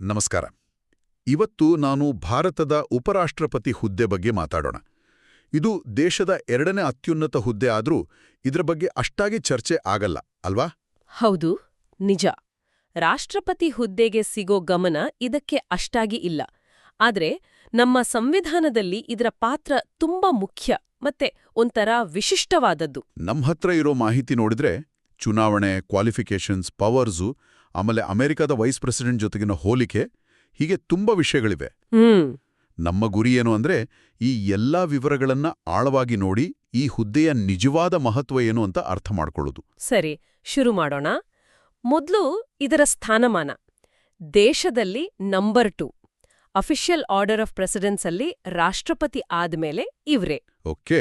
ನಮಸ್ಕಾರ. ಇವತ್ತು ನಾನು ಭಾರತದ ಉಪರಾಷ್ಟ್ರಪತಿ ಹುದ್ದೆ ಬಗ್ಗೆ ಮಾತಾಡೋಣ. ಇದು ದೇಶದ ಎರಡನೇ ಅತ್ಯುನ್ನತ ಹುದ್ದೆ ಆದರೂ ಇದರ ಬಗ್ಗೆ ಅಷ್ಟಾಗಿ ಚರ್ಚೆ ಆಗಲ್ಲ ಅಲ್ವಾ? ಹೌದು ನಿಜ. ರಾಷ್ಟ್ರಪತಿ ಹುದ್ದೆಗೆ ಸಿಗೋ ಗಮನ ಇದಕ್ಕೆ ಅಷ್ಟಾಗಿ ಇಲ್ಲ. ಆದ್ರೆ ನಮ್ಮ ಸಂವಿಧಾನದಲ್ಲಿ ಇದರ ಪಾತ್ರ ತುಂಬಾ ಮುಖ್ಯ ಮತ್ತೆ ಒಂಥರ ವಿಶಿಷ್ಟವಾದದ್ದು. ನಮ್ಮ ಹತ್ರ ಇರೋ ಮಾಹಿತಿ ನೋಡಿದ್ರೆ ಚುನಾವಣೆ ಕ್ವಾಲಿಫಿಕೇಷನ್ಸ್ ಪವರ್ಸು ಆಮೇಲೆ ಅಮೆರಿಕದ ವೈಸ್ ಪ್ರೆಸಿಡೆಂಟ್ ಜೊತೆಗಿನ ಹೋಲಿಕೆ ಹೀಗೆ ತುಂಬ ವಿಷಯಗಳಿವೆ. ನಮ್ಮ ಗುರಿ ಏನು ಅಂದ್ರೆ ಈ ಎಲ್ಲಾ ವಿವರಗಳನ್ನ ಆಳವಾಗಿ ನೋಡಿ ಈ ಹುದ್ದೆಯ ನಿಜವಾದ ಮಹತ್ವ ಏನು ಅಂತ ಅರ್ಥ ಮಾಡಿಕೊಳ್ಳೋದು. ಸರಿ ಶುರು ಮಾಡೋಣ. ಮೊದಲು ಇದರ ಸ್ಥಾನಮಾನ. ದೇಶದಲ್ಲಿ number two official order of precedence ಅಲ್ಲಿ ರಾಷ್ಟ್ರಪತಿ ಆದ್ಮೇಲೆ ಇವ್ರೆ. ಓಕೆ.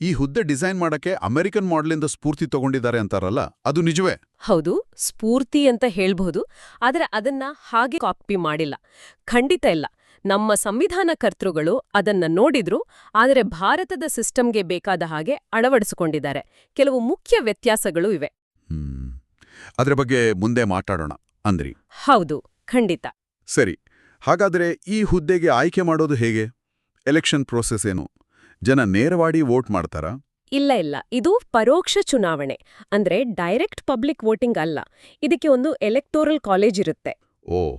ಈ ಹುದ್ದೆ ಡಿಸೈನ್ ಮಾಡಕ್ಕೆ ಅಮೆರಿಕನ್ ಮಾಡೆಲಿಂದ ಸ್ಫೂರ್ತಿ ತಗೊಂಡಿದ್ದಾರೆ ಅಂತಾರಲ್ಲ ಅದು ನಿಜವೇ? ಹೌದು ಸ್ಫೂರ್ತಿ ಅಂತ ಹೇಳ್ಬಹುದು ಆದರೆ ಅದನ್ನ ಹಾಗೆ ಕಾಪಿ ಮಾಡಿಲ್ಲ. ಖಂಡಿತ ಇಲ್ಲ. ನಮ್ಮ ಸಂವಿಧಾನ ಕರ್ತೃಗಳು ಅದನ್ನ ನೋಡಿದ್ರು ಆದರೆ ಭಾರತದ ಸಿಸ್ಟಮ್ಗೆ ಬೇಕಾದ ಹಾಗೆ ಅಳವಡಿಸಿಕೊಂಡಿದ್ದಾರೆ. ಕೆಲವು ಮುಖ್ಯ ವ್ಯತ್ಯಾಸಗಳು ಇವೆ. ಅದರ ಅದ್ರ ಬಗ್ಗೆ ಮುಂದೆ ಮಾತಾಡೋಣ ಅಂದ್ರಿ. ಹೌದು ಖಂಡಿತ. ಸರಿ. ಹಾಗಾದ್ರೆ ಈ ಹುದ್ದೆಗೆ ಆಯ್ಕೆ ಮಾಡೋದು ಹೇಗೆ? ಎಲೆಕ್ಷನ್ ಪ್ರೋಸೆಸ್ ಏನು? ಜನ ನೇರವಾಗಿ ವೋಟ್ ಮಾಡ್ತಾರಾ? ಇಲ್ಲ ಇಲ್ಲ. ಇದು ಪರೋಕ್ಷ ಚುನಾವಣೆ. ಅಂದ್ರೆ ಡೈರೆಕ್ಟ್ ಪಬ್ಲಿಕ್ ವೋಟಿಂಗ್ ಅಲ್ಲ. ಇದಕ್ಕೆ ಒಂದು ಎಲೆಕ್ಟೋರಲ್ ಕಾಲೇಜ್ ಇರುತ್ತೆ. ಓ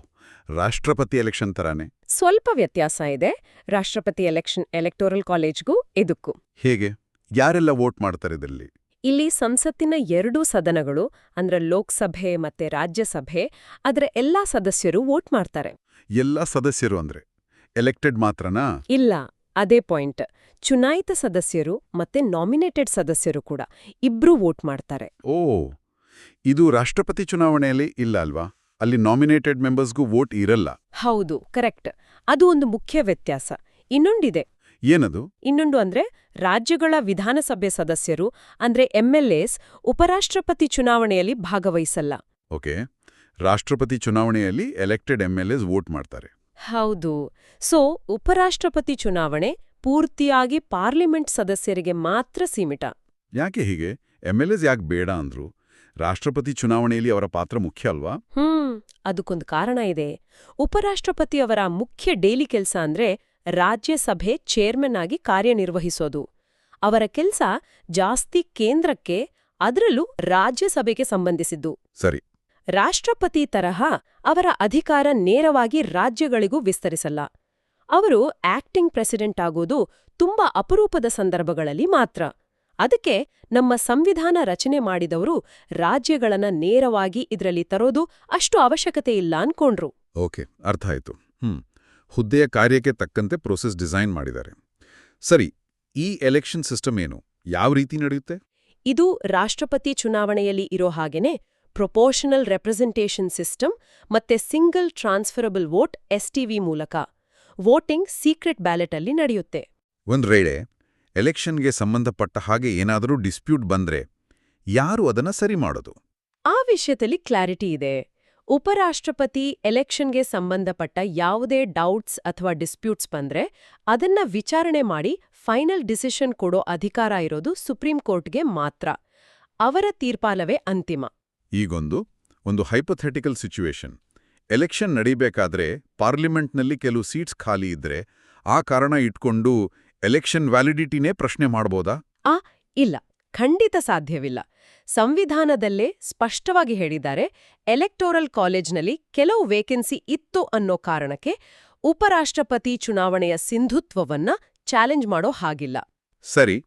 ರಾಷ್ಟ್ರಪತಿ ಎಲೆಕ್ಷನ್ ತರಾನೇ? ಸ್ವಲ್ಪ ವ್ಯತ್ಯಾಸ ಇದೆ. ರಾಷ್ಟ್ರಪತಿ ಎಲೆಕ್ಷನ್ ಎಲೆಕ್ಟೋರಲ್ ಕಾಲೇಜ್ಗೂ ಇದಕ್ಕೂ ಹೇಗೆ? ಯಾರೆಲ್ಲ ವೋಟ್ ಮಾಡ್ತಾರೆ ಇದರಲ್ಲಿ? ಇಲ್ಲಿ ಸಂಸತ್ತಿನ ಎರಡೂ ಸದನಗಳು ಅಂದ್ರೆ ಲೋಕಸಭೆ ಮತ್ತೆ ರಾಜ್ಯಸಭೆ ಅದರ ಎಲ್ಲಾ ಸದಸ್ಯರು ವೋಟ್ ಮಾಡ್ತಾರೆ. ಎಲ್ಲಾ ಸದಸ್ಯರು ಅಂದ್ರೆ? ಎಲೆಕ್ಟೆಡ್ ಮಾತ್ರನಾ? ಇಲ್ಲ. ಅದೇ ಪಾಯಿಂಟ್. ಚುನಾಯಿತ ಸದಸ್ಯರು ಮತ್ತೆ ನಾಮಿನೇಟೆಡ್ ಸದಸ್ಯರು ಕೂಡ ಇಬ್ರು ವೋಟ್ ಮಾಡ್ತಾರೆ. ಓ ಇದು ರಾಷ್ಟ್ರಪತಿ ಚುನಾವಣೆಯಲ್ಲಿ ಇಲ್ಲ ಅಲ್ವಾ? ಅಲ್ಲಿ ನಾಮಿನೇಟೆಡ್ ಮೆಂಬರ್ಸ್ಗೂ ವೋಟ್ ಇರಲ್ಲ. ಹೌದು ಕರೆಕ್ಟ್. ಅದು ಒಂದು ಮುಖ್ಯ ವ್ಯತ್ಯಾಸ. ಇನ್ನೊಂದಿದೆ. ಏನದು? ಇನ್ನೊಂದು ಅಂದ್ರೆ ರಾಜ್ಯಗಳ ವಿಧಾನಸಭೆ ಸದಸ್ಯರು ಅಂದ್ರೆ ಎಂಎಲ್ಎಸ್ ಉಪರಾಷ್ಟ್ರಪತಿ ಚುನಾವಣೆಯಲ್ಲಿ ಭಾಗವಹಿಸಲ್ಲ. ಓಕೆ. ರಾಷ್ಟ್ರಪತಿ ಚುನಾವಣೆಯಲ್ಲಿ ಎಲೆಕ್ಟೆಡ್ ಎಂಎಲ್ಎಸ್ ವೋಟ್ ಮಾಡ್ತಾರೆ. ಹೌದು. ಸೊ ಉಪರಾಷ್ಟ್ರಪತಿ ಚುನಾವಣೆ ಪೂರ್ತಿಯಾಗಿ ಪಾರ್ಲಿಮೆಂಟ್ ಸದಸ್ಯರಿಗೆ ಮಾತ್ರ ಸೀಮಿತ. ಯಾಕೆ ಹೀಗೆ? ಎಂಎಲ್ಎಸ್ ಯಾಕೆ ಬೇಡ ಅಂದ್ರು? ರಾಷ್ಟ್ರಪತಿ ಚುನಾವಣೆಯಲ್ಲಿ ಅವರ ಪಾತ್ರ ಮುಖ್ಯ ಅಲ್ವಾ? ಹ್ಮ್ ಅದಕ್ಕೊಂದು ಕಾರಣ ಇದೆ. ಉಪರಾಷ್ಟ್ರಪತಿ ಅವರ ಮುಖ್ಯ ಡೈಲಿ ಕೆಲಸ ಅಂದ್ರೆ ರಾಜ್ಯಸಭೆ ಚೇರ್ಮನ್ ಆಗಿ ಕಾರ್ಯನಿರ್ವಹಿಸೋದು. ಅವರ ಕೆಲಸ ಜಾಸ್ತಿ ಕೇಂದ್ರಕ್ಕೆ ಅದರಲ್ಲೂ ರಾಜ್ಯಸಭೆಗೆ ಸಂಬಂಧಿಸಿದ್ದು. ಸರಿ ರಾಷ್ಟ್ರಪತಿ ತರಹ ಅವರ ಅಧಿಕಾರ ನೇರವಾಗಿ ರಾಜ್ಯಗಳಿಗೂ ವಿಸ್ತರಿಸಲ್ಲ. ಅವರು ಆಕ್ಟಿಂಗ್ ಪ್ರೆಸಿಡೆಂಟ್ ಆಗೋದು ತುಂಬಾ ಅಪರೂಪದ ಸಂದರ್ಭಗಳಲ್ಲಿ ಮಾತ್ರ. ಅದಕ್ಕೆ ನಮ್ಮ ಸಂವಿಧಾನ ರಚನೆ ಮಾಡಿದವರು ರಾಜ್ಯಗಳನ್ನ ನೇರವಾಗಿ ಇದರಲ್ಲಿ ತರೋದು ಅಷ್ಟು ಅವಶ್ಯಕತೆ ಇಲ್ಲ ಅನ್ಕೊಂಡ್ರು. ಓಕೆ ಅರ್ಥ ಆಯ್ತು. ಹ್ಮ್ ಹುದ್ದೆಯ ಕಾರ್ಯಕ್ಕೆ ತಕ್ಕಂತೆ ಪ್ರೋಸೆಸ್ ಡಿಸೈನ್ ಮಾಡಿದ್ದಾರೆ. ಸರಿ ಈ ಎಲೆಕ್ಷನ್ ಸಿಸ್ಟಮ್ ಏನು? ಯಾವ ರೀತಿ ನಡೆಯುತ್ತೆ? ಇದು ರಾಷ್ಟ್ರಪತಿ ಚುನಾವಣೆಯಲ್ಲಿ ಇರೋ ಹಾಗೇನೆ ಪ್ರೊಪೋರ್ಷನಲ್ ರೆಪ್ರೆಸೆಂಟೇಷನ್ ಸಿಸ್ಟಮ್ ಮತ್ತೆ ಸಿಂಗಲ್ ಟ್ರಾನ್ಸ್ಫರಬಲ್ ವೋಟ್ ಎಸ್ಟಿವಿ ಮೂಲಕ. ವೋಟಿಂಗ್ ಸೀಕ್ರೆಟ್ ಬ್ಯಾಲೆಟ್ ಅಲ್ಲಿ ನಡೆಯುತ್ತೆ. ಒಂದು ವೇಳೆ ಎಲೆಕ್ಷನ್ಗೆ ಸಂಬಂಧಪಟ್ಟ ಹಾಗೆ ಏನಾದರೂ ಡಿಸ್ಪ್ಯೂಟ್ ಬಂದ್ರೆ ಯಾರು ಅದನ್ನ ಸರಿ ಮಾಡೋದು? ಆ ವಿಷಯದಲ್ಲಿ ಕ್ಲಾರಿಟಿ ಇದೆ. ಉಪರಾಷ್ಟ್ರಪತಿ ಎಲೆಕ್ಷನ್ಗೆ ಸಂಬಂಧಪಟ್ಟ ಯಾವುದೇ ಡೌಟ್ಸ್ ಅಥವಾ ಡಿಸ್ಪ್ಯೂಟ್ಸ್ ಬಂದ್ರೆ ಅದನ್ನ ವಿಚಾರಣೆ ಮಾಡಿ ಫೈನಲ್ ಡಿಸಿಷನ್ ಕೊಡೋ ಅಧಿಕಾರ ಇರೋದು ಸುಪ್ರೀಂ ಕೋರ್ಟ್ಗೆ ಮಾತ್ರ. ಅವರ ತೀರ್ಪಾಲವೇ ಅಂತಿಮ. ಈಗೊಂದು ಒಂದು ಹೈಪಥೆಟಿಕಲ್ ಸಿಚುವೇಶನ್. ಎಲೆಕ್ಷನ್ ನಡೀಬೇಕಾದ್ರೆ ಪಾರ್ಲಿಮೆಂಟ್ನಲ್ಲಿ ಕೆಲವು ಸೀಟ್ಸ್ ಖಾಲಿ ಇದ್ರೆ ಆ ಕಾರಣ ಇಟ್ಕೊಂಡು ಎಲೆಕ್ಷನ್ ವ್ಯಾಲಿಡಿಟಿನೇ ಪ್ರಶ್ನೆ ಮಾಡ್ಬೋದಾ? ಆ ಇಲ್ಲ. ಖಂಡಿತ ಸಾಧ್ಯವಿಲ್ಲ. ಸಂವಿಧಾನದಲ್ಲೇ ಸ್ಪಷ್ಟವಾಗಿ ಹೇಳಿದ್ದಾರೆ ಎಲೆಕ್ಟೋರಲ್ ಕಾಲೇಜ್ನಲ್ಲಿ ಕೆಲವು ವೇಕೆನ್ಸಿ ಇತ್ತು ಅನ್ನೋ ಕಾರಣಕ್ಕೆ ಉಪರಾಷ್ಟ್ರಪತಿ ಚುನಾವಣೆಯ ಸಿಂಧುತ್ವವನ್ನ ಚಾಲೆಂಜ್ ಮಾಡೋ ಹಾಗಿಲ್ಲ. ಸರಿ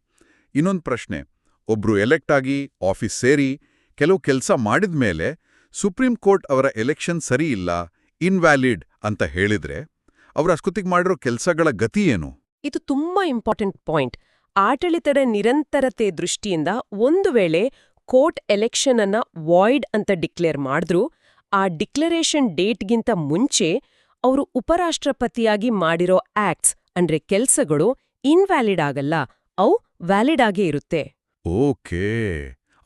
ಇನ್ನೊಂದು ಪ್ರಶ್ನೆ. ಒಬ್ರು ಎಲೆಕ್ಟ್ ಆಗಿ ಆಫೀಸ್ ಸೇರಿ ಕೆಲವು ಕೆಲಸ ಮಾಡಿದ ಮೇಲೆ ಸುಪ್ರೀಂ ಕೋರ್ಟ್ ಅವರ ಎಲೆಕ್ಷನ್ ಸರಿ ಇಲ್ಲ ಇನ್ವ್ಯಾಲಿಡ್ ಅಂತ ಹೇಳಿದ್ರೆ ಅವರ ಅಸ್ಕುತಿಗೆ ಮಾಡಿರೋ ಕೆಲಸಗಳ ಗತಿ ಏನು? ಇದು ತುಂಬಾ ಇಂಪಾರ್ಟೆಂಟ್ ಪಾಯಿಂಟ್. ಆಡಳಿತದ ನಿರಂತರತೆ ದೃಷ್ಟಿಯಿಂದ ಒಂದು ವೇಳೆ ಕೋರ್ಟ್ ಎಲೆಕ್ಷನ್ ಅನ್ನ ವಾಯ್ಡ್ ಅಂತ ಡಿಕ್ಲೇರ್ ಮಾಡಿದ್ರು ಆ ಡಿಕ್ಲರೇಷನ್ ಡೇಟ್ಗಿಂತ ಮುಂಚೆ ಅವರು ಉಪರಾಷ್ಟ್ರಪತಿಯಾಗಿ ಮಾಡಿರೋ ಆಕ್ಟ್ಸ್ ಅಂದ್ರೆ ಕೆಲಸಗಳು ಇನ್ವ್ಯಾಲಿಡ್ ಆಗಲ್ಲ ಅವು ವ್ಯಾಲಿಡ್ ಆಗೇ ಇರುತ್ತೆ. ಓಕೆ.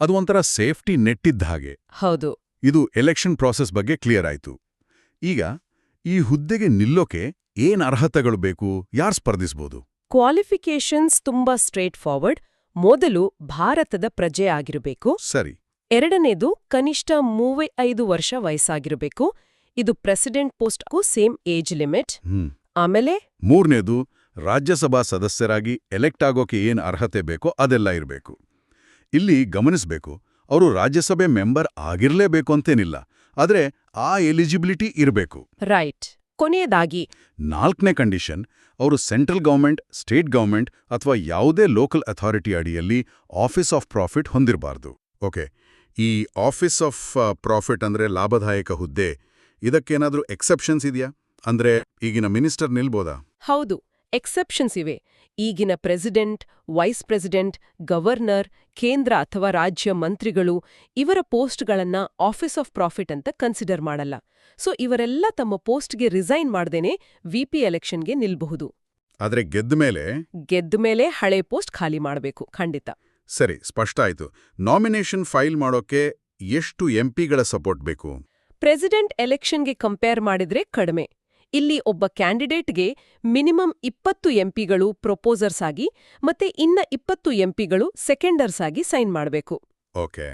ಅದು ಒಂಥರ ಸೇಫ್ಟಿ ನೆಟ್ ಇದ್ದ ಹಾಗೆ. ಹೌದು. ಇದು ಎಲೆಕ್ಷನ್ ಪ್ರಾಸೆಸ್ ಬಗ್ಗೆ ಕ್ಲಿಯರ್ ಆಯ್ತು. ಈಗ ಈ ಹುದ್ದೆಗೆ ನಿಲ್ಲೋಕೆ ಏನ್ ಅರ್ಹತೆಗಳು ಬೇಕು ಯಾರು ಸ್ಪರ್ಧಿಸಬಹುದು ಕ್ವಾಲಿಫಿಕೇಷನ್ಸ್ ತುಂಬಾ ಸ್ಟ್ರೇಟ್ ಫಾರ್ವರ್ಡ್. ಮೊದಲು ಭಾರತದ ಪ್ರಜೆ ಆಗಿರಬೇಕು. ಸರಿ. ಎರಡನೇದು ಕನಿಷ್ಠ ಮೂವೈ ಐದು ವರ್ಷ ವಯಸ್ಸಾಗಿರಬೇಕು. ಇದು ಪ್ರೆಸಿಡೆಂಟ್ ಪೋಸ್ಟ್ಗೂ ಸೇಮ್ ಏಜ್ ಲಿಮಿಟ್. ಆಮೇಲೆ ಮೂರನೇದು ರಾಜ್ಯಸಭಾ ಸದಸ್ಯರಾಗಿ ಎಲೆಕ್ಟ್ ಆಗೋಕೆ ಏನ್ ಅರ್ಹತೆ ಬೇಕೋ ಅದೆಲ್ಲ ಇರಬೇಕು. ಇಲ್ಲಿ ಗಮನಿಸಬೇಕು ಅವರು ರಾಜ್ಯಸಭೆ ಮೆಂಬರ್ ಆಗಿರಲೇಬೇಕು ಅಂತೇನಿಲ್ಲ ಆದರೆ ಆ ಎಲಿಜಿಬಿಲಿಟಿ ಇರಬೇಕು. ರೈಟ್. ಕೊನೆಯದಾಗಿ ನಾಲ್ಕನೇ ಕಂಡೀಷನ್ ಅವರು ಸೆಂಟ್ರಲ್ ಗೌರ್ಮೆಂಟ್ ಸ್ಟೇಟ್ ಗೌರ್ಮೆಂಟ್ ಅಥವಾ ಯಾವುದೇ ಲೋಕಲ್ ಅಥಾರಿಟಿ ಅಡಿಯಲ್ಲಿ ಆಫೀಸ್ ಆಫ್ ಪ್ರಾಫಿಟ್ ಹೊಂದಿರಬಾರ್ದು. ಓಕೆ ಈ ಆಫೀಸ್ ಆಫ್ ಪ್ರಾಫಿಟ್ ಅಂದ್ರೆ ಲಾಭದಾಯಕ ಹುದ್ದೆ ಇದಕ್ಕೇನಾದರೂ ಎಕ್ಸೆಪ್ಷನ್ಸ್ ಇದೆಯಾ? ಅಂದ್ರೆ ಈಗಿನ ಮಿನಿಸ್ಟರ್ ನಿಲ್ಬೋದಾ? ಹೌದು. ಎಕ್ಸೆಪ್ಷನ್ಸ್ ಇವೆ. ಈಗಿನ ಪ್ರೆಸಿಡೆಂಟ್ ವೈಸ್ ಪ್ರೆಸಿಡೆಂಟ್ ಗವರ್ನರ್ ಕೇಂದ್ರ ಅಥವಾ ರಾಜ್ಯ ಮಂತ್ರಿಗಳು ಇವರ ಪೋಸ್ಟ್ಗಳನ್ನ ಆಫೀಸ್ ಆಫ್ ಪ್ರಾಫಿಟ್ ಅಂತ ಕನ್ಸಿಡರ್ ಮಾಡಲ್ಲ. ಸೊ ಇವರೆಲ್ಲ ತಮ್ಮ ಪೋಸ್ಟ್ಗೆ ರಿಸೈನ್ ಮಾಡ್ದೇನೆ ವಿಪಿ ಎಲೆಕ್ಷನ್ಗೆ ನಿಲ್ಬಹುದು. ಆದ್ರೆ ಗೆದ್ದ ಮೇಲೆ? ಗೆದ್ದ ಮೇಲೆ ಹಳೆ ಪೋಸ್ಟ್ ಖಾಲಿ ಮಾಡಬೇಕು ಖಂಡಿತ. ಸರಿ ಸ್ಪಷ್ಟ ಆಯ್ತು. ನಾಮಿನೇಷನ್ ಫೈಲ್ ಮಾಡೋಕೆ ಎಷ್ಟು ಎಂಪಿಗಳ ಸಪೋರ್ಟ್ ಬೇಕು? ಪ್ರೆಸಿಡೆಂಟ್ ಎಲೆಕ್ಷನ್ಗೆ ಕಂಪೇರ್ ಮಾಡಿದ್ರೆ ಕಡಿಮೆ. ಇಲ್ಲಿ ಒಬ್ಬ ಕ್ಯಾಂಡಿಡೇಟ್ಗೆ ಮಿನಿಮಮ್ ಇಪ್ಪತ್ತು ಎಂಪಿಗಳು ಪ್ರೊಪೋಸರ್ಸ್ ಆಗಿ ಮತ್ತೆ ಇನ್ನ ಇಪ್ಪತ್ತು ಎಂಪಿಗಳು ಸೆಕೆಂಡರ್ಸ್ ಆಗಿ ಸೈನ್ ಮಾಡಬೇಕು. ಓಕೆ.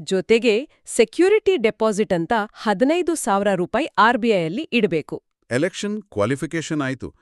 ಜೊತೆಗೆ ಸೆಕ್ಯೂರಿಟಿ ಡೆಪಾಸಿಟ್ ಅಂತ ಹದಿನೈದು ಸಾವಿರ ರೂಪಾಯಿ ಆರ್ಬಿಐಯಲ್ಲಿ ಇಡಬೇಕು. ಎಲೆಕ್ಷನ್ ಕ್ವಾಲಿಫಿಕೇಶನ್ ಆಯಿತು.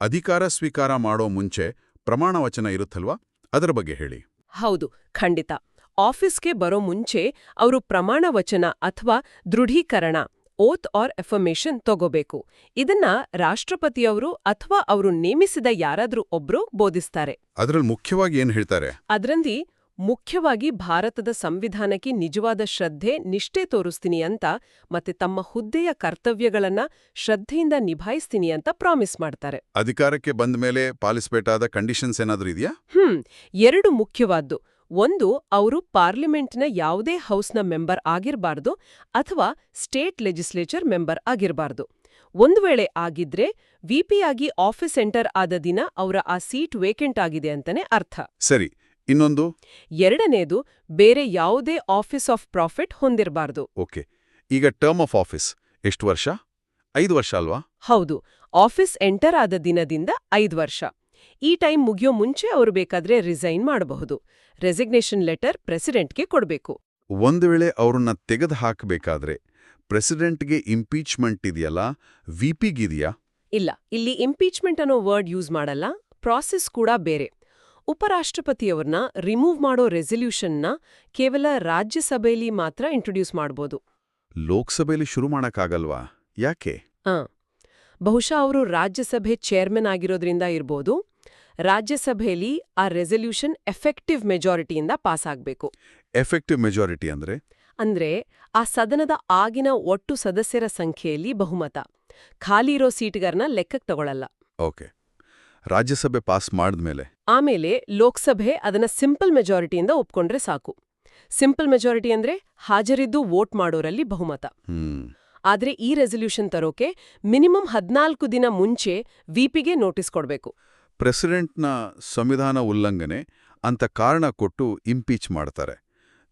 ಅಧಿಕಾರ ಸ್ವೀಕಾರ ಮಾಡೋ ಮುಂಚೆ ಪ್ರಮಾಣ ವಚನ ಇರುತ್ತಲ್ವಾ? ಅದರ ಬಗ್ಗೆ ಹೇಳಿ. ಹೌದು ಖಂಡಿತ. ಆಫೀಸ್ಗೆ ಬರೋ ಮುಂಚೆ ಅವರು ಪ್ರಮಾಣ ವಚನ ಅಥವಾ ದೃಢೀಕರಣ ಓತ್ ಆರ್ ಎಫರ್ಮೇಷನ್ ತಗೋಬೇಕು. ಇದನ್ನ ರಾಷ್ಟ್ರಪತಿಯವರು ಅಥವಾ ಅವರು ನೇಮಿಸಿದ ಯಾರಾದ್ರೂ ಒಬ್ರು ಬೋಧಿಸ್ತಾರೆ. ಅದರಲ್ಲಿ ಮುಖ್ಯವಾಗಿ ಏನ್ ಹೇಳ್ತಾರೆ? ಅದರಲ್ಲಿ ಮುಖ್ಯವಾಗಿ ಭಾರತದ ಸಂವಿಧಾನಕ್ಕೆ ನಿಜವಾದ ಶ್ರದ್ಧೆ ನಿಷ್ಠೆ ತೋರಿಸ್ತೀನಿ ಅಂತ ಮತ್ತೆ ತಮ್ಮ ಹುದ್ದೆಯ ಕರ್ತವ್ಯಗಳನ್ನ ಶ್ರದ್ಧೆಯಿಂದ ನಿಭಾಯಿಸ್ತೀನಿ ಅಂತ ಪ್ರಾಮಿಸ್ ಮಾಡ್ತಾರೆ. ಅಧಿಕಾರಕ್ಕೆ ಬಂದ ಮೇಲೆ ಪಾಲಿಸಬೇಕಾದ ಕಂಡೀಷನ್ಸ್ ಏನಾದ್ರೂ ಇದೆಯಾ? ಹ್ಮ್ ಎರಡು ಮುಖ್ಯವಾದ್ದು. ಒಂದು ಅವರು ಪಾರ್ಲಿಮೆಂಟ್ನ ಯಾವುದೇ ಹೌಸ್ನ ಮೆಂಬರ್ ಆಗಿರಬಾರ್ದು ಅಥವಾ ಸ್ಟೇಟ್ ಲೆಜಿಸ್ಲೇಚರ್ ಮೆಂಬರ್ ಆಗಿರಬಾರ್ದು. ಒಂದು ವೇಳೆ ಆಗಿದ್ರೆ ವಿಪಿಯಾಗಿ ಆಫೀಸ್ ಸೆಂಟರ್ ಆದ ದಿನ ಅವರ ಆ ಸೀಟ್ ವೇಕೆಂಟ್ ಆಗಿದೆ ಅಂತಾನೆ ಅರ್ಥ. ಸರಿ ಇನ್ನೊಂದು? ಎರಡನೇದು ಬೇರೆ ಯಾವುದೇ ಆಫೀಸ್ ಆಫ್ ಪ್ರಾಫಿಟ್ ಹೊಂದಿರಬಾರ್ದು. ಓಕೆ ಈಗ ಟರ್ಮ್ ಆಫ್ ಆಫೀಸ್ ಎಷ್ಟು ವರ್ಷ? ಐದು ವರ್ಷ ಅಲ್ವಾ? ಹೌದು ಆಫೀಸ್ ಎಂಟರ್ ಆದ ದಿನದಿಂದ ಐದು ವರ್ಷ. ಈ ಟೈಮ್ ಮುಗಿಯೋ ಮುಂಚೆ ಅವರು ಬೇಕಾದ್ರೆ ರಿಸೈನ್ ಮಾಡಬಹುದು. ರೆಸಿಗ್ನೇಷನ್ ಲೆಟರ್ ಪ್ರೆಸಿಡೆಂಟ್ಗೆ ಕೊಡಬೇಕು. ಒಂದು ವೇಳೆ ಅವ್ರನ್ನ ತೆಗೆದು ಹಾಕಬೇಕಾದ್ರೆ ಪ್ರೆಸಿಡೆಂಟ್ಗೆ ಇಂಪೀಚ್ಮೆಂಟ್ ಇದೆಯಲ್ಲ ವಿಪಿಗಿದೆಯಾ ಇಲ್ಲ ಇಲ್ಲಿ ಇಂಪೀಚ್ಮೆಂಟ್ ಅನ್ನೋ ವರ್ಡ್ ಯೂಸ್ ಮಾಡಲ್ಲ ಪ್ರಾಸೆಸ್ ಕೂಡ ಬೇರೆ. ಉಪರಾಷ್ಟ್ರಪತಿಯವ್ರನ್ನ ರಿಮೂವ್ ಮಾಡೋ ರೆಸಲ್ಯೂಷನ್ನ ಕೇವಲ ರಾಜ್ಯಸಭೆಯಲ್ಲಿ ಮಾತ್ರ ಇಂಟ್ರೊಡ್ಯೂಸ್ ಮಾಡ್ಬೋದು. ಲೋಕಸಭೆಯಲ್ಲಿ ಶುರು ಮಾಡಕ್ಕಾಗಲ್ವಾ? ಯಾಕೆ? ಬಹುಶಃ ಅವರು ರಾಜ್ಯಸಭೆ ಚೇರ್ಮನ್ ಆಗಿರೋದ್ರಿಂದ ಇರ್ಬೋದು ರಾಜ್ಯಸಭೆಯಲ್ಲಿ ಆ ರೆಸಲ್ಯೂಷನ್ ಎಫೆಕ್ಟಿವ್ ಮೆಜಾರಿಟಿಯಿಂದ ಪಾಸ್ ಆಗಬೇಕು ಎಫೆಕ್ಟಿವ್ ಮೆಜಾರಿಟಿ ಅಂದ್ರೆ? ಅಂದ್ರೆ ಆ ಸದನದ ಆಗಿನ ಒಟ್ಟು ಸದಸ್ಯರ ಸಂಖ್ಯೆಯಲ್ಲಿ ಬಹುಮತ. ಖಾಲಿ ಇರೋ ಸೀಟ್ಗಾರನ ಲೆಕ್ಕಕ್ಕೆ ತಗೊಳ್ಳಲ್ಲ ಓಕೆ ರಾಜ್ಯಸಭೆ ಪಾಸ್ ಮಾಡಿದ್ಮೇಲೆ? ಆಮೇಲೆ ಲೋಕಸಭೆ ಅದನ್ನ ಸಿಂಪಲ್ ಮೆಜಾರಿಟಿಯಿಂದ ಒಪ್ಕೊಂಡ್ರೆ ಸಾಕು. ಸಿಂಪಲ್ ಮೆಜಾರಿಟಿ ಅಂದ್ರೆ ಹಾಜರಿದ್ದು ವೋಟ್ ಮಾಡೋರಲ್ಲಿ ಬಹುಮತ. ಹ್ಮ್. ಆದ್ರೆ ಈ ರೆಸಲ್ಯೂಷನ್ ತರೋಕೆ ಮಿನಿಮಮ್ ಹದ್ನಾಲ್ಕು ದಿನ ಮುಂಚೆ ವಿಪಿಗೆ ನೋಟಿಸ್ ಕೊಡ್ಬೇಕು. ಪ್ರೆಸಿಡೆಂಟ್ನ ಸಂವಿಧಾನ ಉಲ್ಲಂಘನೆ ಅಂತ ಕಾರಣ ಕೊಟ್ಟು ಇಂಪೀಚ್ ಮಾಡ್ತಾರೆ.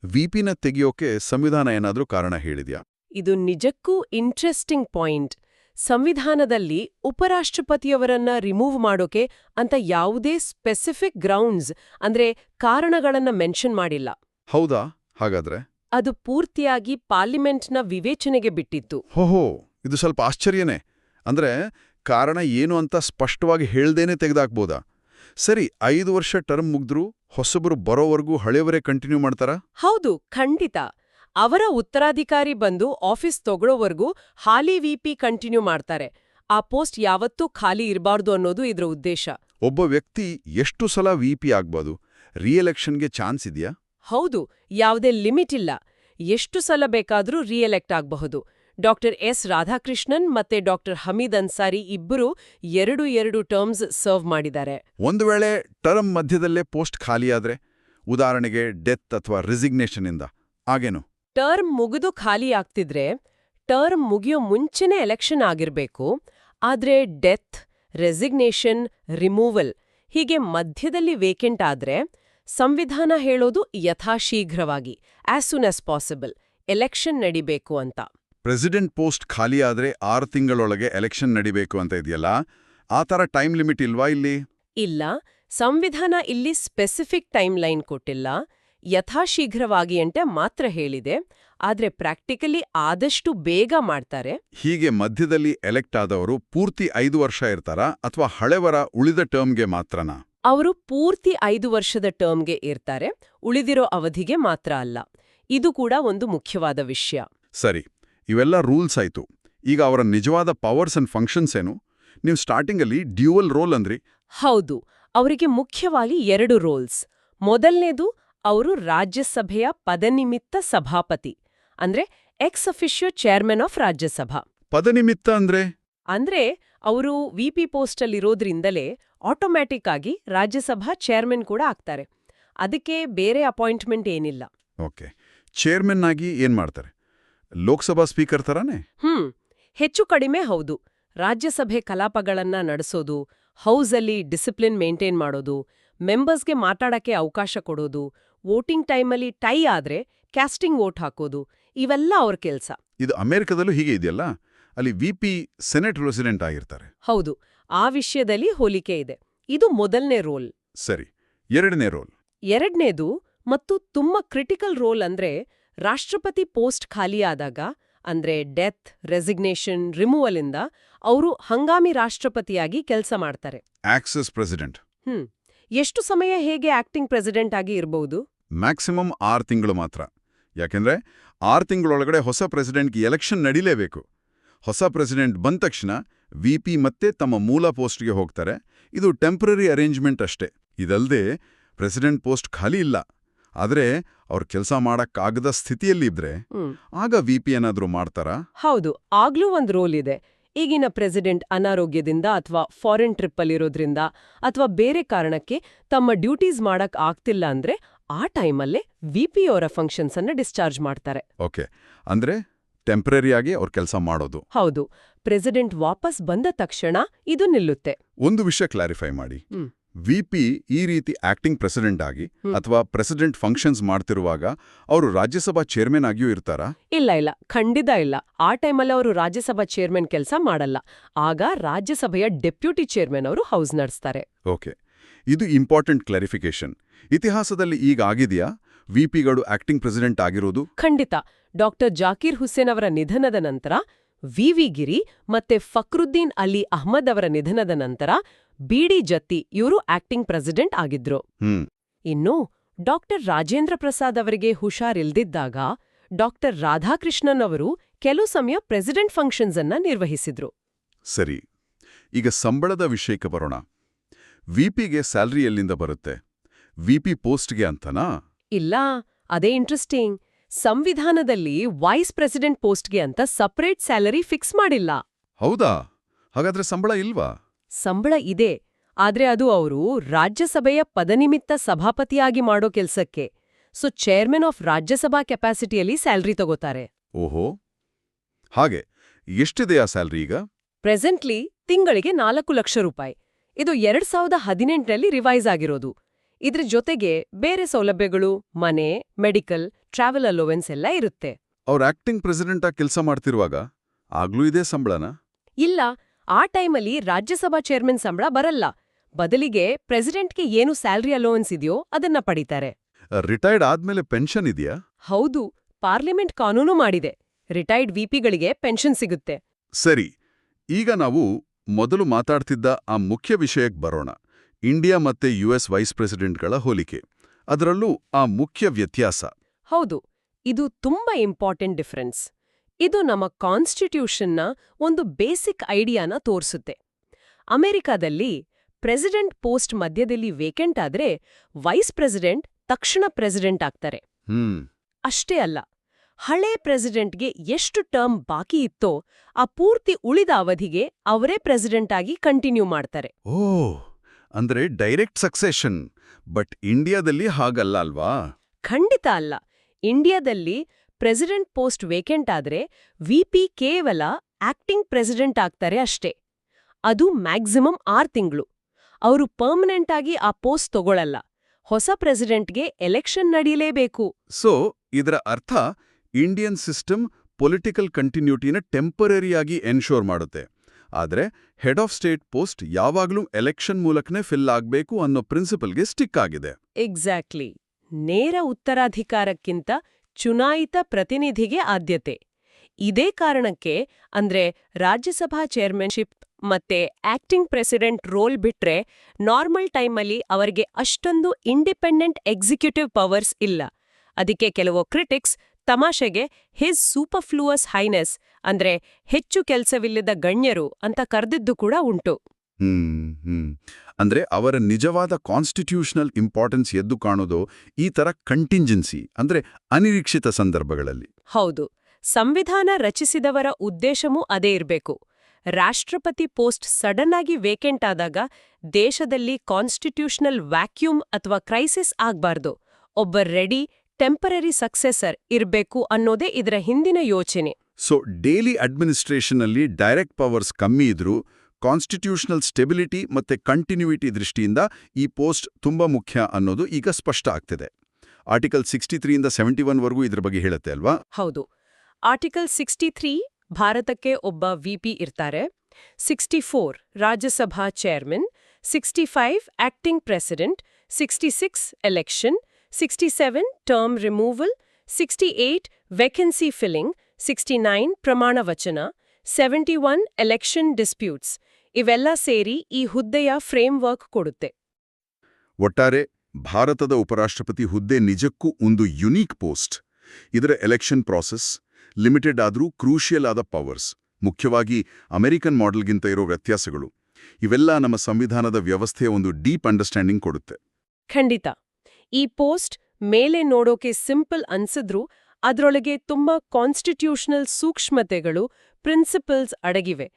ವಿಪಿನ ತೆಗೆಯೋಕೆ ಸಂವಿಧಾನ ಏನಾದರೂ ಕಾರಣ ಹೇಳಿದ್ಯಾ? ಇದು ನಿಜಕ್ಕೂ ಇಂಟ್ರೆಸ್ಟಿಂಗ್ ಪಾಯಿಂಟ್ ಸಂವಿಧಾನದಲ್ಲಿ ಉಪರಾಷ್ಟ್ರಪತಿಯವರನ್ನ ರಿಮೂವ್ ಮಾಡೋಕೆ ಅಂತ ಯಾವುದೇ ಸ್ಪೆಸಿಫಿಕ್ ಗ್ರೌಂಡ್ಸ್ ಅಂದ್ರೆ ಕಾರಣಗಳನ್ನ ಮೆನ್ಷನ್ ಮಾಡಿಲ್ಲ. ಹೌದಾ? ಹಾಗಾದ್ರೆ? ಅದು ಪೂರ್ತಿಯಾಗಿ ಪಾರ್ಲಿಮೆಂಟ್ನ ವಿವೇಚನೆಗೆ ಬಿಟ್ಟಿತ್ತು. ಹೋಹೋ ಇದು ಸ್ವಲ್ಪ ಆಶ್ಚರ್ಯನೇ. ಅಂದ್ರೆ ಕಾರಣ ಏನು ಅಂತ ಸ್ಪಷ್ಟವಾಗಿ ಹೇಳ್ದೇನೆ ತೆಗೆದಾಕ್ಬೋದಾ? ಸರಿ ಐದು ವರ್ಷ ಟರ್ಮ್ ಮುಗ್ದ್ರೂ ಹೊಸಬರು ಬರೋವರೆಗೂ ಹಳೆಯವರೇ ಕಂಟಿನ್ಯೂ ಮಾಡ್ತಾರಾ? ಹೌದು ಖಂಡಿತ. ಅವರ ಉತ್ತರಾಧಿಕಾರಿ ಬಂದು ಆಫೀಸ್ ತಗೊಳ್ಳೋವರೆಗೂ ಹಾಲಿ ವಿಪಿ ಕಂಟಿನ್ಯೂ ಮಾಡ್ತಾರೆ. ಆ ಪೋಸ್ಟ್ ಯಾವತ್ತೂ ಖಾಲಿ ಇರಬಾರ್ದು ಅನ್ನೋದು ಇದ್ರ ಉದ್ದೇಶ. ಒಬ್ಬ ವ್ಯಕ್ತಿ ಎಷ್ಟು ಸಲ ವಿಪಿ ಆಗ್ಬೋದು ರಿಎಲೆಕ್ಷನ್ಗೆ ಚಾನ್ಸ್ ಇದೆಯಾ? ಹೌದು ಯಾವುದೇ ಲಿಮಿಟ್ ಇಲ್ಲ. ಎಷ್ಟು ಸಲ ಬೇಕಾದರೂ ರಿಎಲೆಕ್ಟ್ ಆಗಬಹುದು. ಡಾಕ್ಟರ್ ಎಸ್ ರಾಧಾಕೃಷ್ಣನ್ ಮತ್ತೆ ಡಾಕ್ಟರ್ ಹಮೀದ್ ಅನ್ಸಾರಿ ಇಬ್ಬರು ಎರಡು ಎರಡು ಟರ್ಮ್ಸ್ ಸರ್ವ್ ಮಾಡಿದ್ದಾರೆ. ಒಂದು ವೇಳೆ ಟರ್ಮ್ ಮಧ್ಯದಲ್ಲೇ ಪೋಸ್ಟ್ ಖಾಲಿಯಾದ್ರೆ ಉದಾಹರಣೆಗೆ ಡೆತ್ ಅಥವಾ ರಿಸಿಗ್ನೇಷನ್ನಿಂದ ಆಗೇನು ಟರ್ಮ್ ಮುಗಿದು ಖಾಲಿ ಆಗ್ತಿದ್ರೆ ಟರ್ಮ್ ಮುಗಿಯೋ ಮುಂಚೆನೇ ಎಲೆಕ್ಷನ್ ಆಗಿರ್ಬೇಕು ಆದ್ರೆ ಡೆತ್ ರೆಸಿಗ್ನೇಷನ್ ರಿಮೂವಲ್ ಹೀಗೆ ಮಧ್ಯದಲ್ಲಿ ವೇಕೆಂಟ್ ಆದ್ರೆ ಸಂವಿಧಾನ ಹೇಳೋದು ಯಥಾಶೀಘ್ರವಾಗಿ as soon as possible election ನಡಿಬೇಕು ಅಂತ. ಪ್ರೆಸಿಡೆಂಟ್ ಪೋಸ್ಟ್ ಖಾಲಿಯಾದ್ರೆ ಆರು ತಿಂಗಳೊಳಗೆ ಎಲೆಕ್ಷನ್ ನಡಿಬೇಕು ಅಂತ ಇದೆಯಲ್ಲ? ಆ ಥರ ಟೈಮ್ ಲಿಮಿಟ್ ಇಲ್ವಾ ಇಲ್ಲಿ? ಇಲ್ಲ. ಸಂವಿಧಾನ ಇಲ್ಲಿ ಸ್ಪೆಸಿಫಿಕ್ ಟೈಮ್ ಲೈನ್ ಕೊಟ್ಟಿಲ್ಲ. ಯಥಾಶೀಘ್ರವಾಗಿ ಅಂತೆ ಮಾತ್ರ ಹೇಳಿದೆ. ಆದ್ರೆ ಪ್ರಾಕ್ಟಿಕಲಿ ಆದಷ್ಟು ಬೇಗ ಮಾಡ್ತಾರೆ. ಹೀಗೆ ಮಧ್ಯದಲ್ಲಿ ಎಲೆಕ್ಟ್ ಆದವರು ಪೂರ್ತಿ ಐದು ವರ್ಷ ಇರ್ತಾರಾ? ಅಥವಾ ಹಳೆವರ ಉಳಿದ ಟರ್ಮ್ಗೆ ಮಾತ್ರನಾ? ಅವರು ಪೂರ್ತಿ ಐದು ವರ್ಷದ ಟರ್ಮ್ಗೆ ಇರ್ತಾರೆ. ಉಳಿದಿರೋ ಅವಧಿಗೆ ಮಾತ್ರ ಅಲ್ಲ. ಇದು ಕೂಡ ಒಂದು ಮುಖ್ಯವಾದ ವಿಷಯ. ಸರಿ. ಇವೆಲ್ಲ ರೂಲ್ಸ್ ಆಯ್ತು. ಈಗ ಅವರ ನಿಜವಾದ ಪವರ್ಸ್ ಅಂಡ್ ಫಂಕ್ಷನ್ಸ್ ಏನು? ನೀವು ಸ್ಟಾರ್ಟಿಂಗಲ್ಲಿ ಡ್ಯೂವಲ್ ರೋಲ್ ಅಂದ್ರಿ. ಹೌದು ಅವರಿಗೆ ಮುಖ್ಯವಾಗಿ ಎರಡು ರೋಲ್ಸ್ ಮೊದಲನೇದು ಅವರು ರಾಜ್ಯಸಭೆಯ ಪದನಿಮಿತ್ತ ಸಭಾಪತಿ ಅಂದ್ರೆ ex officio chairman of Rajya Sabha. ಪದನಿಮಿತ್ತ ಅಂದ್ರೆ? ಅಂದ್ರೆ ಅವರು ವಿಪಿ ಪೋಸ್ಟಲ್ಲಿರೋದ್ರಿಂದಲೇ ಆಟೋಮ್ಯಾಟಿಕ್ ಆಗಿ ರಾಜ್ಯಸಭಾ ಚೇರ್ಮನ್ ಕೂಡ ಆಗ್ತಾರೆ. ಅದಕ್ಕೆ ಬೇರೆ ಅಪಾಯಿಂಟ್ಮೆಂಟ್ ಏನಿಲ್ಲ. ಓಕೆ ಚೇರ್ಮನ್ ಆಗಿ ಏನ್ ಮಾಡ್ತಾರೆ? ಲೋಕಸಭಾ ಸ್ಪೀಕರ್ ತರಾನೇ? ಹ್ಮ್ ಹೆಚ್ಚು ಕಡಿಮೆ ಹೌದು. ರಾಜ್ಯಸಭೆ ಕಲಾಪಗಳನ್ನ ನಡೆಸೋದು ಹೌಸಲ್ಲಿ ಡಿಸಿಪ್ಲಿನ್ ಮೇಂಟೈನ್ ಮಾಡೋದು ಮೆಂಬರ್ಸ್ಗೆ ಮಾತಾಡಕ್ಕೆ ಅವಕಾಶ ಕೊಡೋದು ವೋಟಿಂಗ್ ಟೈಮಲ್ಲಿ ಟೈ ಆದ್ರೆ ಕ್ಯಾಸ್ಟಿಂಗ್ ವೋಟ್ ಹಾಕೋದು ಇವೆಲ್ಲ ಅವ್ರ ಕೆಲ್ಸ. ಇದು ಅಮೆರಿಕದಲ್ಲೂ ಹೀಗೆ ಇದೆಯಲ್ಲ? ಅಲ್ಲಿ ವಿ ಪಿ ಸೆನೆಟ್ ರೆಸಿಡೆಂಟ್ ಆಗಿರ್ತಾರೆ. ಹೌದು ಆ ವಿಷಯದಲ್ಲಿ ಹೋಲಿಕೆ ಇದೆ. ಇದು ಮೊದಲನೇ ರೋಲ್. ಸರಿ ಎರಡನೇ ರೋಲ್. ಎರಡನೇದು ಮತ್ತು ತುಂಬಾ ಕ್ರಿಟಿಕಲ್ ರೋಲ್ ಅಂದ್ರೆ ರಾಷ್ಟ್ರಪತಿ ಪೋಸ್ಟ್ ಖಾಲಿಯಾದಾಗ ಅಂದ್ರೆ ಡೆತ್ ರೆಸಿಗ್ನೇಷನ್ ರಿಮೂವಲ್ ಇಂದ ಅವರು ಹಂಗಾಮಿ ರಾಷ್ಟ್ರಪತಿಯಾಗಿ ಕೆಲಸ ಮಾಡ್ತಾರೆ. Acts as president. ಹ್ಮ್. ಎಷ್ಟು ಸಮಯ ಹೇಗೆ ಆಕ್ಟಿಂಗ್ ಪ್ರೆಸಿಡೆಂಟ್ ಆಗಿ ಇರಬಹುದು ಮ್ಯಾಕ್ಸಿಮಮ್ ಆರು ತಿಂಗಳು ಮಾತ್ರ. ಯಾಕೆಂದ್ರೆ ಆರು ತಿಂಗಳೊಳಗಡೆ ಹೊಸ ಪ್ರೆಸಿಡೆಂಟ್ಗೆ ಎಲೆಕ್ಷನ್ ನಡೀಲೇಬೇಕು. ಹೊಸ ಪ್ರೆಸಿಡೆಂಟ್ ಬಂದ ತಕ್ಷಣ ವಿ ಪಿ ಮತ್ತೆ ತಮ್ಮ ಮೂಲ ಪೋಸ್ಟ್ಗೆ ಹೋಗ್ತಾರೆ. ಇದು ಟೆಂಪರರಿ ಅರೇಂಜ್ಮೆಂಟ್ ಅಷ್ಟೇ. ಇದಲ್ಲದೆ ಪ್ರೆಸಿಡೆಂಟ್ ಪೋಸ್ಟ್ ಖಾಲಿ ಇಲ್ಲ. ಆದರೆ ಅವ್ರ ಕೆಲಸ ಮಾಡಕ್ಕಾಗದ ಸ್ಥಿತಿಯಲ್ಲಿದ್ರೆ ಇದ್ರೆ ಆಗ ವಿ ಪಿ ಏನಾದರೂ ಮಾಡ್ತಾರಾ? ಹೌದು ಆಗ್ಲೂ ಒಂದ್ ರೋಲ್ ಇದೆ. ಈಗಿನ ಪ್ರೆಸಿಡೆಂಟ್ ಅನಾರೋಗ್ಯದಿಂದ ಅಥವಾ ಫಾರಿನ್ ಟ್ರಿಪ್ಪಲ್ಲಿರೋದ್ರಿಂದ ಅಥವಾ ಬೇರೆ ಕಾರಣಕ್ಕೆ ತಮ್ಮ ಡ್ಯೂಟೀಸ್ ಮಾಡಕ್ ಆಗ್ತಿಲ್ಲ ಅಂದ್ರೆ ಆ ಟೈಮಲ್ಲೇ ವಿಪಿ ಅವರ ಫಂಕ್ಷನ್ಸ್ ಅನ್ನ ಡಿಸ್ಚಾರ್ಜ್ ಮಾಡ್ತಾರೆ. ಓಕೆ ಅಂದ್ರೆ ಟೆಂಪ್ರರಿಯಾಗಿ ಆಗಿ ಅವ್ರ ಕೆಲಸ ಮಾಡೋದು. ಹೌದು ಪ್ರೆಸಿಡೆಂಟ್ ವಾಪಸ್ ಬಂದ ತಕ್ಷಣ ಇದು ನಿಲ್ಲುತ್ತೆ. ಒಂದು ವಿಷಯ ಕ್ಲಾರಿಫೈ ಮಾಡಿ. ಹ್ಮ್. ವಿ ಪಿ ಈ ರೀತಿ ಆಕ್ಟಿಂಗ್ ಪ್ರೆಸಿಡೆಂಟ್ ಆಗಿ. ಅಥವಾ ಪ್ರೆಸಿಡೆಂಟ್ ಫಂಕ್ಷನ್ಸ್ ಮಾಡ್ತಿರುವಾಗ ಅವರು ರಾಜ್ಯಸಭಾ ಚೇರ್ಮನ್ ಆಗಿಯೂ ಇರ್ತಾರಾ? ಇಲ್ಲ ಇಲ್ಲ. ಖಂಡಿತ ಇಲ್ಲ. ಆ ಟೈಮಲ್ಲಿ ಅವರು ರಾಜ್ಯಸಭಾ ಚೇರ್ಮನ್ ಕೆಲಸ ಮಾಡಲ್ಲ. ಆಗ ರಾಜ್ಯಸಭೆಯ ಡೆಪ್ಯೂಟಿ ಚೇರ್ಮನ್ ಅವರು ಹೌಸ್ ನಡೆಸ್ತಾರೆ. ಓಕೆ ಇದು ಇಂಪಾರ್ಟೆಂಟ್ ಕ್ಲಾರಿಫಿಕೇಶನ್ ಇತಿಹಾಸದಲ್ಲಿ ಈಗ ಆಗಿದೆಯಾ? ವಿಪಿಗಳು ಆಕ್ಟಿಂಗ್ ಪ್ರೆಸಿಡೆಂಟ್ ಆಗಿರೋದು? ಖಂಡಿತ. ಡಾಕ್ಟರ್ ಜಾಕೀರ್ ಹುಸೇನ್ ಅವರ ನಿಧನದ ನಂತರ ವಿವಿ ಗಿರಿ ಮತ್ತೆ ಫಕ್ರುದ್ದೀನ್ ಅಲಿ ಅಹ್ಮದ್ ಅವರ ನಿಧನದ ನಂತರ ಬಿಡಿ ಜತ್ತಿ ಇವರು ಆಕ್ಟಿಂಗ್ ಪ್ರೆಸಿಡೆಂಟ್ ಆಗಿದ್ರು. ಹ್ಮ್. ಇನ್ನು ಡಾಕ್ಟರ್ ರಾಜೇಂದ್ರ ಪ್ರಸಾದ್ ಅವರಿಗೆ ಹುಷಾರಿಲ್ದಿದ್ದಾಗ ಡಾಕ್ಟರ್ ರಾಧಾಕೃಷ್ಣನ್ ಅವರು ಕೆಲವು ಸಮಯ ಪ್ರೆಸಿಡೆಂಟ್ ಫಂಕ್ಷನ್ಸ್ ಅನ್ನ ನಿರ್ವಹಿಸಿದ್ರು. ಸರಿ ಈಗ ಸಂಬಳದ ವಿಷಯಕ್ಕೆ ಬರೋಣ. ವಿಪಿಗೆ ಸ್ಯಾಲ್ರಿ ಎಲ್ಲಿಂದ ಬರುತ್ತೆ? ವಿಪಿ ಪೋಸ್ಟ್ಗೆ ಅಂತನಾ? ಇಲ್ಲ ಅದೇ ಇಂಟ್ರೆಸ್ಟಿಂಗ್. ಸಂವಿಧಾನದಲ್ಲಿ ವೈಸ್ ಪ್ರೆಸಿಡೆಂಟ್ ಪೋಸ್ಟ್ಗೆ ಅಂತ ಸಪರೇಟ್ ಸ್ಯಾಲರಿ ಫಿಕ್ಸ್ ಮಾಡಿಲ್ಲ. ಹೌದಾ? ಹಾಗಾದ್ರೆ ಸಂಬಳ ಇಲ್ವಾ? ಸಂಬಳ ಇದೆ ಆದ್ರೆ ಅದು ಅವರು ರಾಜ್ಯಸಭೆಯ ಪದನಿಮಿತ್ತ ಸಭಾಪತಿಯಾಗಿ ಮಾಡೋ ಕೆಲ್ಸಕ್ಕೆ. ಸೊ ಚೇರ್ಮನ್ ಆಫ್ ರಾಜ್ಯಸಭಾ ಕೆಪಾಸಿಟಿಯಲ್ಲಿ ಸ್ಯಾಲ್ರಿ ತಗೋತಾರೆ. ಓಹೋ ಹಾಗೆ. ಎಷ್ಟಿದೆ ಆ ಸ್ಯಾಲ್ರಿ ಈಗ? ಪ್ರೆಸೆಂಟ್ಲಿ ತಿಂಗಳಿಗೆ ನಾಲ್ಕು ಲಕ್ಷ ರೂಪಾಯಿ. ಇದು ಎರಡ್ ಸಾವಿರದ ಹದಿನೆಂಟರಲ್ಲಿ ರಿವೈಸ್ ಆಗಿರೋದು. ಇದ್ರ ಜೊತೆಗೆ ಬೇರೆ ಸೌಲಭ್ಯಗಳು ಮನೆ ಮೆಡಿಕಲ್ ಟ್ರಾವೆಲ್ ಅಲೋವೆನ್ಸ್ ಎಲ್ಲ ಇರುತ್ತೆ. ಅವ್ರ ಆಕ್ಟಿಂಗ್ ಪ್ರೆಸಿಡೆಂಟ್ ಆಗಿ ಕೆಲಸ ಮಾಡ್ತಿರುವಾಗ ಆಗ್ಲೂ ಇದೇ ಸಂಬಳನಾ? ಇಲ್ಲ ಆ ಟೈಮಲ್ಲಿ ರಾಜ್ಯಸಭಾ ಚೇರ್ಮನ್ ಸಂಬಳ ಬರಲ್ಲ. ಬದಲಿಗೆ ಪ್ರೆಸಿಡೆಂಟ್ಗೆ ಏನು ಸ್ಯಾಲ್ರಿ ಅಲೋವೆನ್ಸ್ ಇದೆಯೋ ಅದನ್ನ ಪಡೀತಾರೆ. ರಿಟೈರ್ಡ್ ಆದ್ಮೇಲೆ ಪೆನ್ಷನ್ ಇದೆಯಾ? ಹೌದು ಪಾರ್ಲಿಮೆಂಟ್ ಕಾನೂನು ಮಾಡಿದೆ. ರಿಟೈರ್ಡ್ ವಿಪಿಗಳಿಗೆ ಪೆನ್ಷನ್ ಸಿಗುತ್ತೆ. ಸರಿ ಈಗ ನಾವು ಮೊದಲು ಮಾತಾಡ್ತಿದ್ದ ಆ ಮುಖ್ಯ ವಿಷಯಕ್ಕೆ ಬರೋಣ. ಇಂಡಿಯಾ ಮತ್ತೆ ಯುಎಸ್ ವೈಸ್ ಪ್ರೆಸಿಡೆಂಟ್ಗಳ ಹೋಲಿಕೆ. ಅದರಲ್ಲೂ ಆ ಮುಖ್ಯ ವ್ಯತ್ಯಾಸ. ಹೌದು ಇದು ತುಂಬಾ ಇಂಪಾರ್ಟೆಂಟ್ ಡಿಫರೆನ್ಸ್. ಇದು ನಮ್ಮ ಕಾನ್ಸ್ಟಿಟ್ಯೂಷನ್ನ ಒಂದು ಬೇಸಿಕ್ ಐಡಿಯಾನ ತೋರಿಸುತ್ತೆ. ಅಮೆರಿಕಾದಲ್ಲಿ ಪ್ರೆಸಿಡೆಂಟ್ ಪೋಸ್ಟ್ ಮಧ್ಯದಲ್ಲಿ ವೇಕೆಂಟ್ ಆದ್ರೆ ವೈಸ್ ಪ್ರೆಸಿಡೆಂಟ್ ತಕ್ಷಣ ಪ್ರೆಸಿಡೆಂಟ್ ಆಗ್ತಾರೆ. ಅಷ್ಟೇ ಅಲ್ಲ ಹಳೆ ಪ್ರೆಸಿಡೆಂಟ್ಗೆ ಎಷ್ಟು ಟರ್ಮ್ ಬಾಕಿ ಇತ್ತೋ ಆ ಪೂರ್ತಿ ಉಳಿದ ಅವಧಿಗೆ ಅವರೇ ಪ್ರೆಸಿಡೆಂಟ್ ಆಗಿ ಕಂಟಿನ್ಯೂ ಮಾಡ್ತಾರೆ. ಓ ಅಂದ್ರೆ ಡೈರೆಕ್ಟ್ ಸಕ್ಸೆಷನ್ ಬಟ್ ಇಂಡಿಯಾದಲ್ಲಿ ಹಾಗಲ್ಲ ಅಲ್ವಾ? ಖಂಡಿತ ಅಲ್ಲ. ಇಂಡಿಯಾದಲ್ಲಿ ಪ್ರೆಸಿಡೆಂಟ್ ಪೋಸ್ಟ್ ವೇಕೆಂಟ್ ಆದ್ರೆ ವಿಪಿ ಕೇವಲ ಆಕ್ಟಿಂಗ್ ಪ್ರೆಸಿಡೆಂಟ್ ಆಗ್ತಾರೆ ಅಷ್ಟೇ. ಅದು ಮ್ಯಾಕ್ಸಿಮಮ್ ಆರು ತಿಂಗಳು. ಅವರು ಪರ್ಮನೆಂಟ್ ಆಗಿ ಆ ಪೋಸ್ಟ್ ತಗೊಳ್ಳಲ್ಲ ಹೊಸ ಪ್ರೆಸಿಡೆಂಟ್ಗೆ ಎಲೆಕ್ಷನ್ ನಡೀಲೇಬೇಕು. ಸೊ ಇದರ ಅರ್ಥ ಇಂಡಿಯನ್ ಸಿಸ್ಟಮ್ ಪೊಲಿಟಿಕಲ್ ಕಂಟಿನ್ಯೂಟಿನ ಟೆಂಪರರಿಯಾಗಿ ಎನ್ಶೋರ್ ಮಾಡುತ್ತೆ. ಆದರೆ ಹೆಡ್ ಆಫ್ ಸ್ಟೇಟ್ ಪೋಸ್ಟ್ ಯಾವಾಗಲೂ ಎಲೆಕ್ಷನ್ ಮೂಲಕನೇ ಫಿಲ್ ಆಗಬೇಕು ಅನ್ನೋ ಪ್ರಿನ್ಸಿಪಲ್ಗೆ ಸ್ಟಿಕ್ ಆಗಿದೆ. ಎಕ್ಸಾಕ್ಟ್ಲಿ. ನೇರ ಉತ್ತರಾಧಿಕಾರಕ್ಕಿಂತ ಚುನಾಯಿತ ಪ್ರತಿನಿಧಿಗೆ ಆದ್ಯತೆ. ಇದೇ ಕಾರಣಕ್ಕೆ ಅಂದ್ರೆ ರಾಜ್ಯಸಭಾ ಚೇರ್ಮನ್ಶಿಪ್ ಮತ್ತೆ ಆಕ್ಟಿಂಗ್ ಪ್ರೆಸಿಡೆಂಟ್ ರೋಲ್ ಬಿಟ್ರೆ ನಾರ್ಮಲ್ ಟೈಮಲ್ಲಿ ಅವರಿಗೆ ಅಷ್ಟೊಂದು ಇಂಡಿಪೆಂಡೆಂಟ್ ಎಕ್ಸಿಕ್ಯೂಟಿವ್ ಪವರ್ಸ್ ಇಲ್ಲ. ಅದಕ್ಕೆ ಕೆಲವು ಕ್ರಿಟಿಕ್ಸ್ ತಮಾಷೆಗೆ ಹಿಸ್ ಸೂಪರ್ಫ್ಲೂಯಸ್ ಹೈನೆಸ್ ಅಂದ್ರೆ ಹೆಚ್ಚು ಕೆಲಸವಿಲ್ಲದ ಗಣ್ಯರು ಅಂತ ಕರೆದಿದ್ದು ಕೂಡ ಉಂಟು. ಹ್ಮ್ ಹ್ಮ್. ಅಂದ್ರೆ ಅವರ ನಿಜವಾದ ಕಾನ್ಸ್ಟಿಟ್ಯೂಷನಲ್ ಇಂಪಾರ್ಟೆನ್ಸ್ ಎದ್ದು ಕಾಣೋದು ಈ ತರ ಕಂಟಿಂಜೆನ್ಸಿ ಅಂದ್ರೆ ಅನಿರೀಕ್ಷಿತ ಸಂದರ್ಭಗಳಲ್ಲಿ. ಹೌದು. ಸಂವಿಧಾನ ರಚಿಸಿದವರ ಉದ್ದೇಶವೂ ಅದೇ ಇರಬೇಕು. ರಾಷ್ಟ್ರಪತಿ ಪೋಸ್ಟ್ ಸಡನ್ ಆಗಿ ವೇಕೆಂಟ್ ಆದಾಗ ದೇಶದಲ್ಲಿ ಕಾನ್ಸ್ಟಿಟ್ಯೂಷನಲ್ ವ್ಯಾಕ್ಯೂಮ್ ಅಥವಾ ಕ್ರೈಸಿಸ್ ಆಗ್ಬಾರ್ದು. ಒಬ್ಬ ರೆಡಿ ಟೆಂಪರರಿ ಸಕ್ಸೆಸರ್ ಇರಬೇಕು ಅನ್ನೋದೇ ಇದರ ಹಿಂದಿನ ಯೋಚನೆ. ಸೊ ಡೇಲಿ ಅಡ್ಮಿನಿಸ್ಟ್ರೇಷನ್ ಅಲ್ಲಿ ಡೈರೆಕ್ಟ್ ಪವರ್ಸ್ ಕಮ್ಮಿ ಇದ್ರೂ ಕಾನ್ಸ್ಟಿಟ್ಯೂಷನಲ್ ಸ್ಟೆಬಿಲಿಟಿ ಮತ್ತೆ ಕಂಟಿನ್ಯೂಟಿ ದೃಷ್ಟಿಯಿಂದ ಈ ಪೋಸ್ಟ್ ತುಂಬಾ ಮುಖ್ಯ ಅನ್ನೋದು ಈಗ ಸ್ಪಷ್ಟ ಆಗ್ತಿದೆ. ಆರ್ಟಿಕಲ್ ಸಿಕ್ಸ್ಟಿ ತ್ರೀಯಿಂದ ಸೆವೆಂಟಿ ಒನ್ವರೆಗೂ ಇದ್ರ ಬಗ್ಗೆ ಹೇಳುತ್ತೆ ಅಲ್ವಾ? ಹೌದು. ಆರ್ಟಿಕಲ್ ಸಿಕ್ಸ್ಟಿ ತ್ರೀ ಭಾರತಕ್ಕೆ ಒಬ್ಬ ವಿಪಿ ಇರ್ತಾರೆ. Sixty four Rajya Sabha chairman sixty five acting president sixty six election sixty seven term removal sixty eight vacancy filling sixty nine ಪ್ರಮಾಣ ವಚನ ಸೆವೆಂಟಿ ಒನ್ ಎಲೆಕ್ಷನ್ ಡಿಸ್ಪ್ಯೂಟ್ಸ್ ಇವೆಲ್ಲ ಸೇರಿ ಈ ಹುದ್ದೆಯ ಫ್ರೇಮ್ವರ್ಕ್ ಕೊಡುತ್ತೆ. ಒಟ್ಟಾರೆ ಭಾರತದ ಉಪರಾಷ್ಟ್ರಪತಿ ಹುದ್ದೆ ನಿಜಕ್ಕೂ ಒಂದು ಯುನೀಕ್ ಪೋಸ್ಟ್. ಇದರ ಎಲೆಕ್ಷನ್ ಪ್ರಾಸೆಸ್ ಲಿಮಿಟೆಡ್ ಆದರೂ ಕ್ರೂಷಿಯಲ್ ಆದ ಪವರ್ಸ್ ಮುಖ್ಯವಾಗಿ ಅಮೆರಿಕನ್ ಮಾಡೆಲ್ಗಿಂತ ಇರೋ ವ್ಯತ್ಯಾಸಗಳು. ಇವೆಲ್ಲ ನಮ್ಮ ಸಂವಿಧಾನದ ವ್ಯವಸ್ಥೆಯ ಒಂದು ಡೀಪ್ ಅಂಡರ್ಸ್ಟ್ಯಾಂಡಿಂಗ್ ಕೊಡುತ್ತೆ. ಖಂಡಿತ. ಈ ಪೋಸ್ಟ್ ಮೇಲೆ ನೋಡೋಕೆ ಸಿಂಪಲ್ ಅನ್ಸಿದ್ರೂ ಅದರೊಳಗೆ ತುಂಬಾ ಕಾನ್ಸ್ಟಿಟ್ಯೂಷನಲ್ ಸೂಕ್ಷ್ಮತೆಗಳು ಪ್ರಿನ್ಸಿಪಲ್ಸ್ ಅಡಗಿವೆ.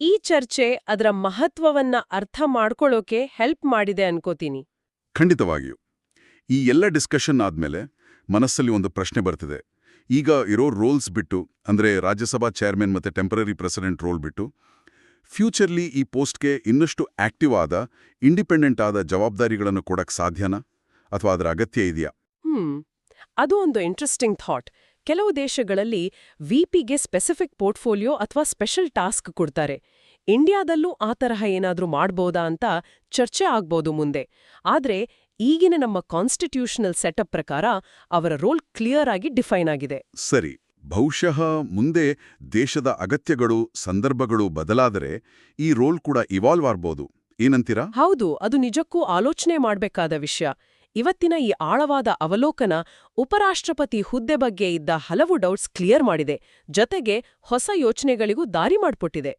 ಈ ಚರ್ಚೆ ಅದರ ಮಹತ್ವವನ್ನ ಅರ್ಥ ಮಾಡ್ಕೊಳ್ಳೋಕೆ ಹೆಲ್ಪ್ ಮಾಡಿದೆ ಅನ್ಕೋತೀನಿ. ಖಂಡಿತವಾಗಿಯೂ. ಈ ಎಲ್ಲ ಡಿಸ್ಕಷನ್ ಆದ್ಮೇಲೆ ಮನಸ್ಸಲ್ಲಿ ಒಂದು ಪ್ರಶ್ನೆ ಬರ್ತಿದೆ. ಈಗ ಇರೋ ರೋಲ್ಸ್ ಬಿಟ್ಟು ಅಂದ್ರೆ ರಾಜ್ಯಸಭಾ ಚೇರ್ಮನ್ ಮತ್ತೆ ಟೆಂಪರರಿ ಪ್ರೆಸಿಡೆಂಟ್ ರೋಲ್ ಬಿಟ್ಟು ಫ್ಯೂಚರ್ಲಿ ಈ ಪೋಸ್ಟ್ಗೆ ಇನ್ನಷ್ಟು ಆಕ್ಟಿವ್ ಆದ ಇಂಡಿಪೆಂಡೆಂಟ್ ಆದ ಜವಾಬ್ದಾರಿಗಳನ್ನು ಕೊಡಕ್ಕೆ ಸಾಧ್ಯನಾ? ಅಥವಾ ಅದರ ಅಗತ್ಯ ಇದೆಯಾ? ಹ್ಮ್. ಅದು ಒಂದು ಇಂಟ್ರೆಸ್ಟಿಂಗ್ ಥಾಟ್. ಕೆಲವು ದೇಶಗಳಲ್ಲಿ ವಿಪಿಗೆ ಸ್ಪೆಸಿಫಿಕ್ ಪೋರ್ಟ್ಫೋಲಿಯೋ ಅಥವಾ ಸ್ಪೆಷಲ್ ಟಾಸ್ಕ್ ಕೊಡ್ತಾರೆ. ಇಂಡಿಯಾದಲ್ಲೂ ಆ ತರಹ ಏನಾದರೂ ಮಾಡ್ಬೋದಾ ಅಂತ ಚರ್ಚೆ ಆಗ್ಬೋದು ಮುಂದೆ. ಆದ್ರೆ ಈಗಿನ ನಮ್ಮ ಕಾನ್ಸ್ಟಿಟ್ಯೂಷನಲ್ ಸೆಟಪ್ ಪ್ರಕಾರ ಅವರ ರೋಲ್ ಕ್ಲಿಯರ್ ಆಗಿ ಡಿಫೈನ್ ಆಗಿದೆ. ಸರಿ ಬಹುಶಃ ಮುಂದೆ ದೇಶದ ಅಗತ್ಯಗಳು ಸಂದರ್ಭಗಳು ಬದಲಾದರೆ ಈ ರೋಲ್ ಕೂಡ ಇವಾಲ್ವ್ ಆಗ್ಬೋದು. ಏನಂತೀರಾ? ಹೌದು ಅದು ನಿಜಕ್ಕೂ ಆಲೋಚನೆ ಮಾಡಬೇಕಾದ ವಿಷಯ. ಇವತ್ತಿನ ಈ ಆಳವಾದ ಅವಲೋಕನ ಉಪರಾಷ್ಟ್ರಪತಿ ಹುದ್ದೆ ಬಗ್ಗೆ ಇದ್ದ ಹಲವು ಡೌಟ್ಸ್ ಕ್ಲಿಯರ್ ಮಾಡಿದೆ. ಜೊತೆಗೆ ಹೊಸ ಯೋಚನೆಗಳಿಗೂ ದಾರಿ ಮಾಡ್ಕೊಟ್ಟಿದೆ.